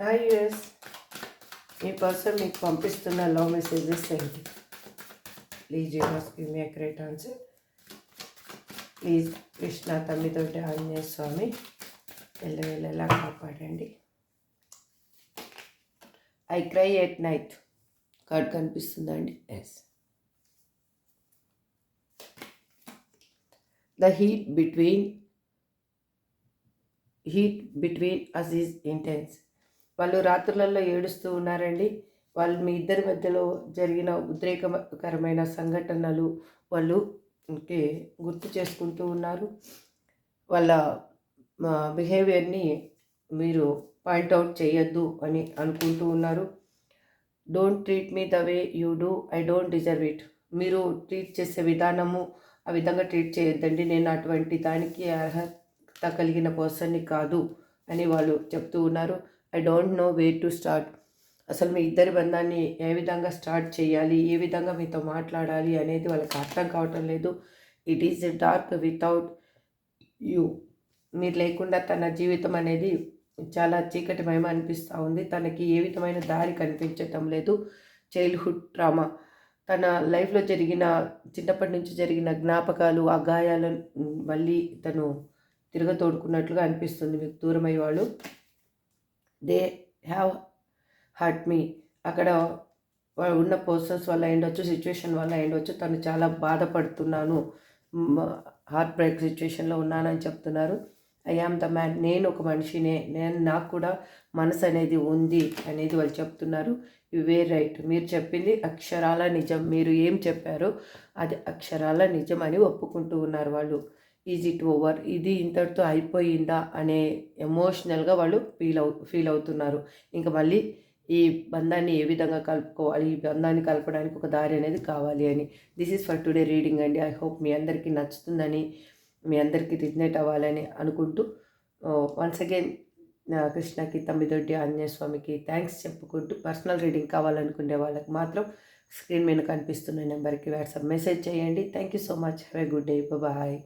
Hi US మీ person మీకు పంపిస్తున్న love messages ఏంటి? Please us give me great answer please Krishna తమ్మితోటి Anjaneya స్వామి వెళ్ళేలా కాపాడండి. I cry at night card కనిపిస్తుందండి. As the heat between heat between us is intense వాళ్ళు రాత్రులలో ఏడుస్తూ ఉన్నారండి. వాళ్ళు మీ ఇద్దరి మధ్యలో జరిగిన ఉద్రేకకరమైన సంఘటనలు వాళ్ళు గుర్తు చేసుకుంటూ ఉన్నారు. వాళ్ళ బిహేవియర్ని మీరు పాయింట్అవుట్ చేయొద్దు అని అనుకుంటూ ఉన్నారు. Don't treat me the way you do I don't deserve it. మీరు ట్రీట్ చేసే విధానము ఆ విధంగా ట్రీట్ చేయొద్దండి. నేను అటువంటి దానికి అర్హత కలిగిన పర్సన్ని కాదు అని వాళ్ళు చెప్తూ ఉన్నారు. I don't know way to start అసలు మీ ఇద్దరి బంధాన్ని ఏ విధంగా స్టార్ట్ చేయాలి ఏ విధంగా మీతో మాట్లాడాలి అనేది వాళ్ళకి అర్థం కావటం లేదు. It is dark without you మీరు లేకుండా తన జీవితం అనేది చాలా చీకటిమయం అనిపిస్తూ ఉంది. తనకి ఏ విధమైన దారి కనిపించటం లేదు. చైల్డ్హుడ్ ట్రామా తన లైఫ్లో జరిగిన చిన్నప్పటి నుంచి జరిగిన జ్ఞాపకాలు ఆ గాయాలను మళ్ళీ తను తిరగతోడుకున్నట్లుగా అనిపిస్తుంది. మీకు దూరమయ్యే వాళ్ళు. They have hurt me. అక్కడ ఉన్న పర్సన్స్ వల్ల అయ్యుండొచ్చు సిచ్యువేషన్ వల్ల అయ్యుండొచ్చు తను చాలా బాధపడుతున్నాను. హార్ట్ బ్రేక్ సిచ్యువేషన్లో ఉన్నానని చెప్తున్నారు. I the man. నేను ఒక మనిషినే. నేను నాకు కూడా మనసు అనేది ఉంది అనేది వాళ్ళు చెప్తున్నారు. ఇవే రైట్. మీరు చెప్పింది అక్షరాల నిజం. మీరు ఏం చెప్పారో అది అక్షరాల నిజం అని ఒప్పుకుంటూ ఉన్నారు వాళ్ళు. ఈజ్ ఇట్ ఓవర్ ఇది ఇంతటితో అయిపోయిందా? అనే ఎమోషనల్గా వాళ్ళు ఫీల్ అవు ఫీల్ అవుతున్నారు. ఇంకా మళ్ళీ ఈ బంధాన్ని ఏ విధంగా కలుపుకోవాలి? ఈ బంధాన్ని కలపడానికి ఒక దారి అనేది కావాలి అని. This is for today reading అండి. ఐ హోప్ మీ అందరికీ నచ్చుతుందని మీ అందరికీ రిజనేట్ అవ్వాలని అనుకుంటూ వన్స్ అగైన్ కృష్ణకి తమ్మిదొడ్డి ఆంజనేయ స్వామికి థ్యాంక్స్ చెప్పుకుంటూ పర్సనల్ రీడింగ్ కావాలనుకునే వాళ్ళకి మాత్రం స్క్రీన్ మీద కనిపిస్తున్న నెంబర్కి వాట్సాప్ మెసేజ్ చేయండి. Thank you so much have a good day bye